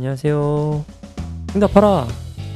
안녕하세요. 응답하라!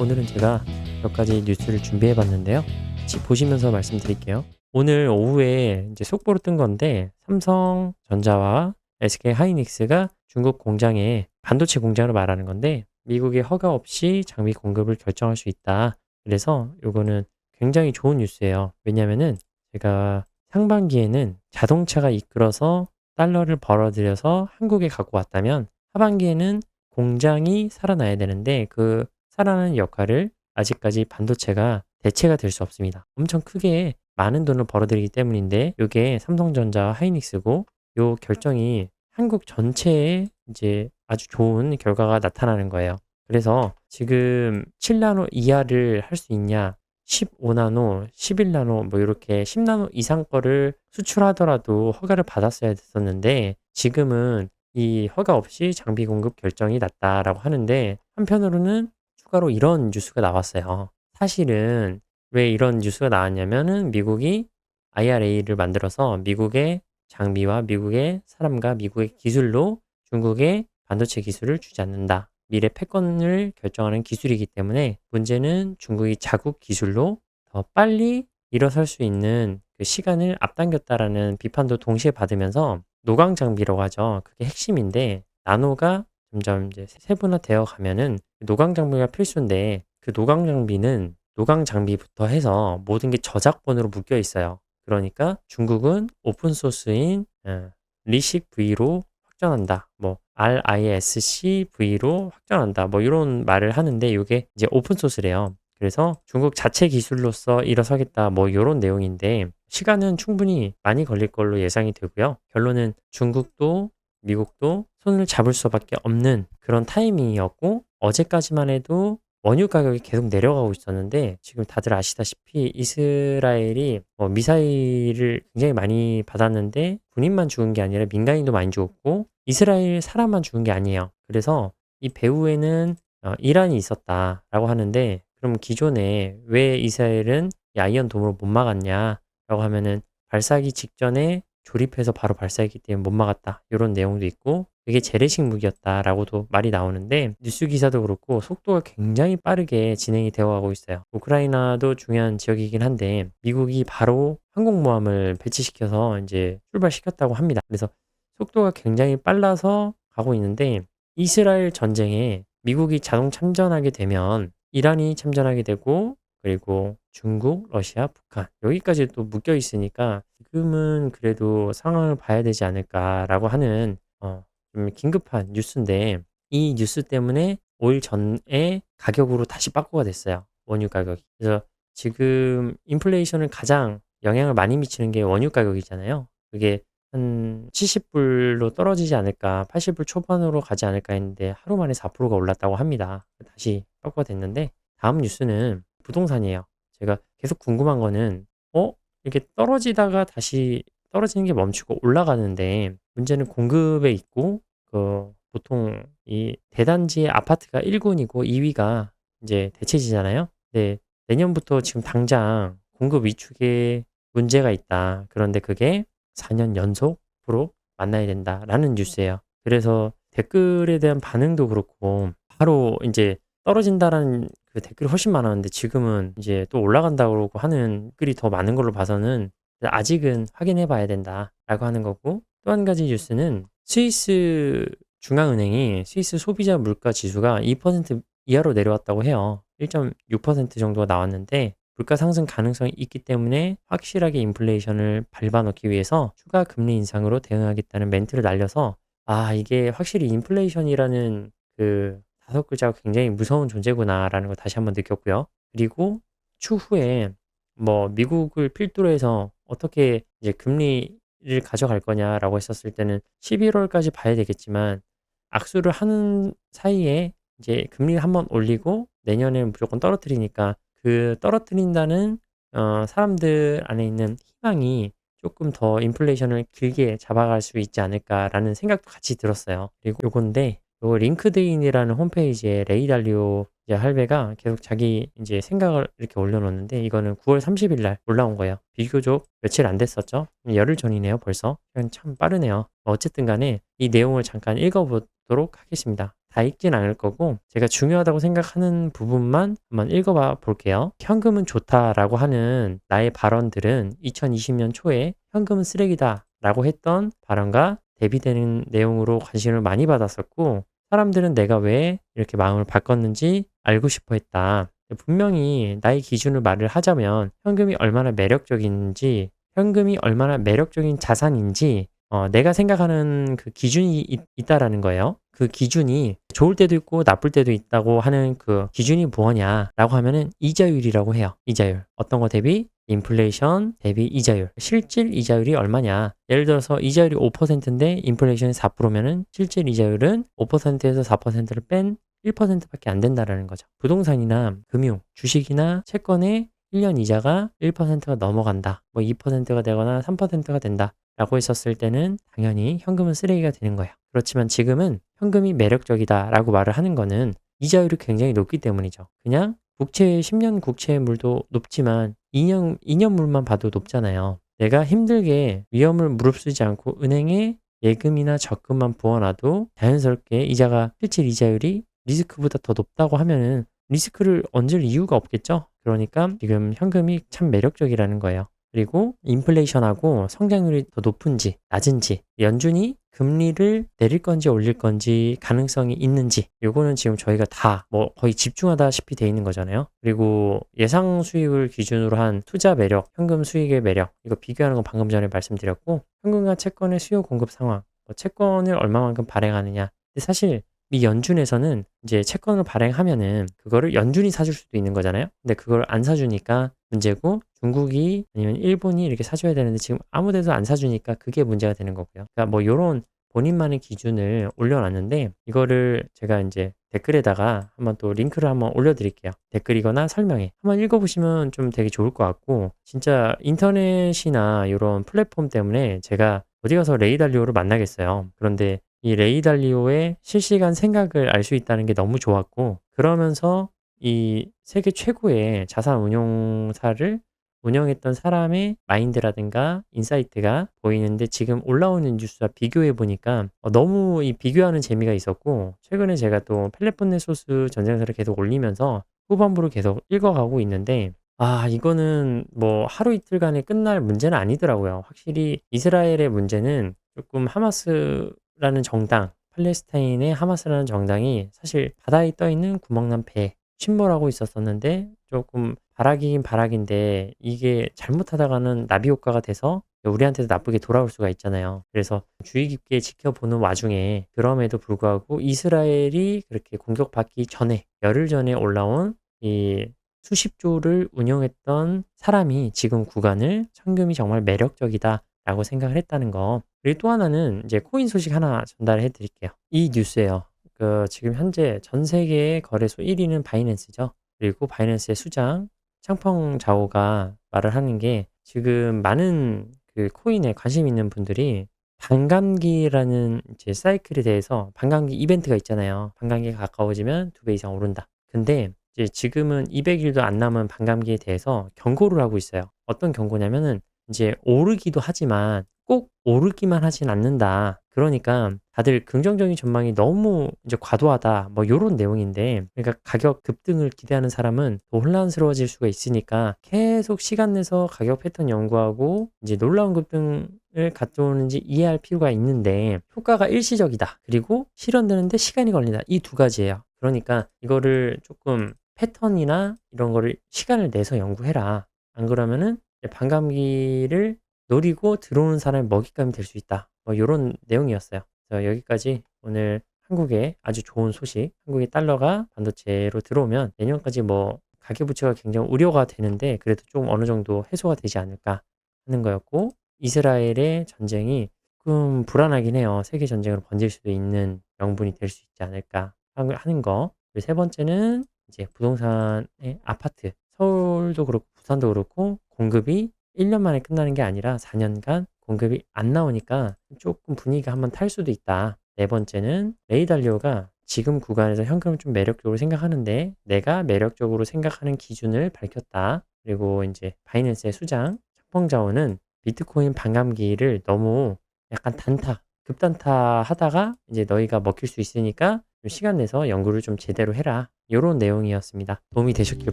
오늘은 제가 몇 가지 뉴스를 준비해 봤는데요. 같이 보시면서 말씀드릴게요. 오늘 오후에 이제 속보로 뜬 건데, 삼성전자와 SK 하이닉스가 중국 공장에 반도체 공장을 말하는 건데, 미국의 허가 없이 장비 공급을 결정할 수 있다. 그래서 요거는 굉장히 좋은 뉴스예요. 왜냐면은 제가 상반기에는 자동차가 이끌어서 달러를 벌어들여서 한국에 갖고 왔다면 하반기에는 공장이 살아나야 되는데 그 살아나는 역할을 아직까지 반도체가 대체가 될 수 없습니다. 엄청 크게 많은 돈을 벌어들이기 때문인데 이게 삼성전자 하이닉스고 요 결정이 한국 전체에 이제 아주 좋은 결과가 나타나는 거예요. 그래서 지금 7나노 이하를 할 수 있냐 15나노, 11나노 뭐 이렇게 10나노 이상 거를 수출하더라도 허가를 받았어야 됐었는데 지금은 이 허가 없이 장비 공급 결정이 났다라고 하는데 한편으로는 추가로 이런 뉴스가 나왔어요. 사실은 왜 이런 뉴스가 나왔냐면은 미국이 IRA를 만들어서 미국의 장비와 미국의 사람과 미국의 기술로 중국의 반도체 기술을 주지 않는다. 미래 패권을 결정하는 기술이기 때문에 문제는 중국이 자국 기술로 더 빨리 일어설 수 있는 그 시간을 앞당겼다라는 비판도 동시에 받으면서 노광 장비라고 하죠. 그게 핵심인데 나노가 점점 이제 세분화되어 가면은 노광 장비가 필수인데 그 노광 장비는 노광 장비부터 해서 모든 게 저작권으로 묶여 있어요. 그러니까 중국은 오픈 소스인 어, 리식 V로 확정한다. 뭐 RISC-V로 확정한다. 뭐 이런 말을 하는데 이게 이제 오픈 소스래요. 그래서 중국 자체 기술로서 일어서겠다. 뭐 이런 내용인데 시간은 충분히 많이 걸릴 걸로 예상이 되고요. 결론은 중국도 미국도 손을 잡을 수밖에 없는 그런 타이밍이었고 어제까지만 해도 원유 가격이 계속 내려가고 있었는데 지금 다들 아시다시피 이스라엘이 뭐 미사일을 굉장히 많이 받았는데 군인만 죽은 게 아니라 민간인도 많이 죽었고 이스라엘 사람만 죽은 게 아니에요. 그래서 이 배후에는 어, 이란이 있었다라고 하는데 그럼 기존에 왜 이스라엘은 이 아이언 돔으로 못 막았냐 라고 하면은 발사하기 직전에 조립해서 바로 발사했기 때문에 못 막았다. 이런 내용도 있고 그게 재래식 무기였다라고도 말이 나오는데 뉴스 기사도 그렇고 속도가 굉장히 빠르게 진행이 되어 가고 있어요. 우크라이나도 중요한 지역이긴 한데 미국이 바로 항공모함을 배치시켜서 이제 출발시켰다고 합니다. 그래서 속도가 굉장히 빨라서 가고 있는데 이스라엘 전쟁에 미국이 자동 참전하게 되면 이란이 참전하게 되고 그리고 중국, 러시아, 북한 여기까지 또 묶여 있으니까 지금은 그래도 상황을 봐야 되지 않을까라고 하는 어, 좀 긴급한 뉴스인데 이 뉴스 때문에 5일 전에 가격으로 다시 빠꾸가 됐어요. 원유 가격이. 그래서 지금 인플레이션을 가장 영향을 많이 미치는 게 원유 가격이잖아요. 그게 한 70불로 떨어지지 않을까, 80불 초반으로 가지 않을까 했는데 하루 만에 4%가 올랐다고 합니다. 다시 빠꾸가 됐는데 다음 뉴스는 부동산이에요. 제가 계속 궁금한 거는 어? 이렇게 떨어지다가 다시 떨어지는 게 멈추고 올라가는데 문제는 공급에 있고 그 보통 이 대단지의 아파트가 1군이고 2위가 이제 대체지잖아요. 네, 내년부터 지금 당장 공급 위축에 문제가 있다. 그런데 그게 4년 연속으로 만나야 된다라는 뉴스예요. 그래서 댓글에 대한 반응도 그렇고 바로 이제 떨어진다라는 그 댓글이 훨씬 많았는데 지금은 이제 또 올라간다고 하는 글이 더 많은 걸로 봐서는 아직은 확인해 봐야 된다라고 하는 거고 또 한 가지 뉴스는 스위스 중앙은행이 스위스 소비자 물가 지수가 2% 이하로 내려왔다고 해요. 1.6% 정도가 나왔는데 물가 상승 가능성이 있기 때문에 확실하게 인플레이션을 밟아놓기 위해서 추가 금리 인상으로 대응하겠다는 멘트를 날려서 아 이게 확실히 인플레이션이라는 그 다섯 글자가 굉장히 무서운 존재구나라는 걸 다시 한번 느꼈고요. 그리고 추후에 뭐 미국을 필두로 해서 어떻게 이제 금리를 가져갈 거냐라고 했었을 때는 11월까지 봐야 되겠지만 악수를 하는 사이에 이제 금리를 한번 올리고 내년에 무조건 떨어뜨리니까 그 떨어뜨린다는 어, 사람들 안에 있는 희망이 조금 더 인플레이션을 길게 잡아갈 수 있지 않을까라는 생각도 같이 들었어요. 그리고 요건데 요 링크드인이라는 홈페이지에 레이 달리오 이제 할배가 계속 자기 이제 생각을 이렇게 올려놓는데 이거는 9월 30일 날 올라온 거예요. 비교적 며칠 안 됐었죠. 열흘 전이네요, 벌써. 참 빠르네요. 어쨌든 간에 이 내용을 잠깐 읽어보도록 하겠습니다. 다 읽진 않을 거고 제가 중요하다고 생각하는 부분만 한번 읽어봐 볼게요. 현금은 좋다라고 하는 나의 발언들은 2020년 초에 현금은 쓰레기다 라고 했던 발언과 대비되는 내용으로 관심을 많이 받았었고 사람들은 내가 왜 이렇게 마음을 바꿨는지 알고 싶어 했다. 분명히 나의 기준을 말을 하자면 현금이 얼마나 매력적인지 현금이 얼마나 매력적인 자산인지 어, 내가 생각하는 그 기준이 있, 있다라는 거예요. 그 기준이 좋을 때도 있고 나쁠 때도 있다고 하는 그 기준이 뭐냐라고 하면은 이자율이라고 해요. 이자율. 어떤 거 대비 인플레이션 대비 이자율. 실질 이자율이 얼마냐? 예를 들어서 이자율이 5%인데 인플레이션이 4%면은 실질 이자율은 5%에서 4%를 뺀 1%밖에 안 된다라는 거죠. 부동산이나 금융, 주식이나 채권의 1년 이자가 1%가 넘어간다. 뭐 2%가 되거나 3%가 된다. 라고 했었을 때는 당연히 현금은 쓰레기가 되는 거예요. 그렇지만 지금은 현금이 매력적이다 라고 말을 하는 거는 이자율이 굉장히 높기 때문이죠. 그냥 국채 10년 국채물도 높지만 2년 2년물만 봐도 높잖아요. 내가 힘들게 위험을 무릅쓰지 않고 은행에 예금이나 적금만 부어놔도 자연스럽게 이자가 실질 이자율이 리스크보다 더 높다고 하면은 리스크를 얹을 이유가 없겠죠. 그러니까 지금 현금이 참 매력적이라는 거예요. 그리고 인플레이션하고 성장률이 더 높은지 낮은지 연준이 금리를 내릴 건지 올릴 건지 가능성이 있는지 요거는 지금 저희가 다 뭐 거의 집중하다시피 돼 있는 거잖아요. 그리고 예상 수익을 기준으로 한 투자 매력, 현금 수익의 매력 이거 비교하는 건 방금 전에 말씀드렸고 현금과 채권의 수요 공급 상황, 뭐 채권을 얼마만큼 발행하느냐. 근데 사실 미 연준에서는 이제 채권을 발행하면은 그거를 연준이 사줄 수도 있는 거잖아요. 근데 그걸 안 사주니까 문제고 중국이 아니면 일본이 이렇게 사줘야 되는데 지금 아무 데도 안 사주니까 그게 문제가 되는 거고요. 그러니까 뭐 요런 본인만의 기준을 올려놨는데 이거를 제가 이제 댓글에다가 한번 또 링크를 한번 올려드릴게요. 댓글이거나 설명에 한번 읽어보시면 좀 되게 좋을 것 같고 진짜 인터넷이나 이런 플랫폼 때문에 제가 어디 가서 레이달리오를 만나겠어요. 그런데 이 레이달리오의 실시간 생각을 알 수 있다는 게 너무 좋았고 그러면서 이 세계 최고의 자산 운용사를 운영했던 사람의 마인드라든가 인사이트가 보이는데 지금 올라오는 뉴스와 비교해 보니까 어, 너무 이 비교하는 재미가 있었고 최근에 제가 또 펠레폰네 소스 전쟁사를 계속 올리면서 후반부를 계속 읽어가고 있는데 아 이거는 뭐 하루 이틀간에 끝날 문제는 아니더라고요. 확실히 이스라엘의 문제는 조금 하마스 라는 정당 팔레스타인의 하마스라는 정당이 사실 바다에 떠 있는 구멍난 배 침몰하고 있었었는데 조금 바락이긴 바락인데 이게 잘못하다가는 나비 효과가 돼서 우리한테도 나쁘게 돌아올 수가 있잖아요. 그래서 주의 깊게 지켜보는 와중에 그럼에도 불구하고 이스라엘이 그렇게 공격받기 전에 열흘 전에 올라온 이 수십 조를 운영했던 사람이 지금 구간을 현금이 정말 매력적이다 라고 생각을 했다는 거. 그리고 또 하나는 이제 코인 소식 하나 전달해 드릴게요. 이 뉴스예요. 그 지금 현재 전 세계의 거래소 1위는 바이낸스죠. 그리고 바이낸스의 수장 창펑 자오가 말을 하는 게 지금 많은 그 코인에 관심 있는 분들이 반감기라는 이제 사이클에 대해서 반감기 이벤트가 있잖아요. 반감기가 가까워지면 두 배 이상 오른다. 근데 이제 지금은 200일도 안 남은 반감기에 대해서 경고를 하고 있어요. 어떤 경고냐면은 이제 오르기도 하지만 꼭 오르기만 하진 않는다. 그러니까 다들 긍정적인 전망이 너무 이제 과도하다. 뭐 요런 내용인데 그러니까 가격 급등을 기대하는 사람은 더 혼란스러워질 수가 있으니까 계속 시간 내서 가격 패턴 연구하고 이제 놀라운 급등 을 가져오는지 이해할 필요가 있는데 효과가 일시적이다. 그리고 실현되는데 시간이 걸린다. 이 두 가지예요. 그러니까 이거를 조금 패턴이나 이런 거를 시간을 내서 연구해라. 안 그러면은 반감기를 노리고 들어오는 사람이 먹잇감이 될 수 있다. 뭐 이런 내용이었어요. 여기까지 오늘 한국의 아주 좋은 소식, 한국의 달러가 반도체로 들어오면 내년까지 뭐 가계부채가 굉장히 우려가 되는데 그래도 좀 어느 정도 해소가 되지 않을까 하는 거였고 이스라엘의 전쟁이 조금 불안하긴 해요. 세계 전쟁으로 번질 수도 있는 명분이 될 수 있지 않을까 하는 거. 그리고 세 번째는 이제 부동산의 아파트, 서울도 그렇고 부산도 그렇고 공급이 1년 만에 끝나는 게 아니라 4년간 공급이 안 나오니까 조금 분위기가 한번 탈 수도 있다. 네 번째는 레이달리오가 지금 구간에서 현금을 좀 매력적으로 생각하는데 내가 매력적으로 생각하는 기준을 밝혔다. 그리고 이제 바이낸스의 수장 청펑자오는 비트코인 반감기를 너무 약간 단타, 급단타 하다가 이제 너희가 먹힐 수 있으니까 좀 시간 내서 연구를 좀 제대로 해라. 이런 내용이었습니다. 도움이 되셨길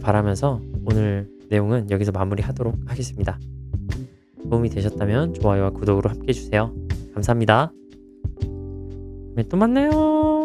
바라면서 오늘 내용은 여기서 마무리하도록 하겠습니다. 도움이 되셨다면 좋아요와 구독으로 함께 해주세요. 감사합니다. 또 만나요.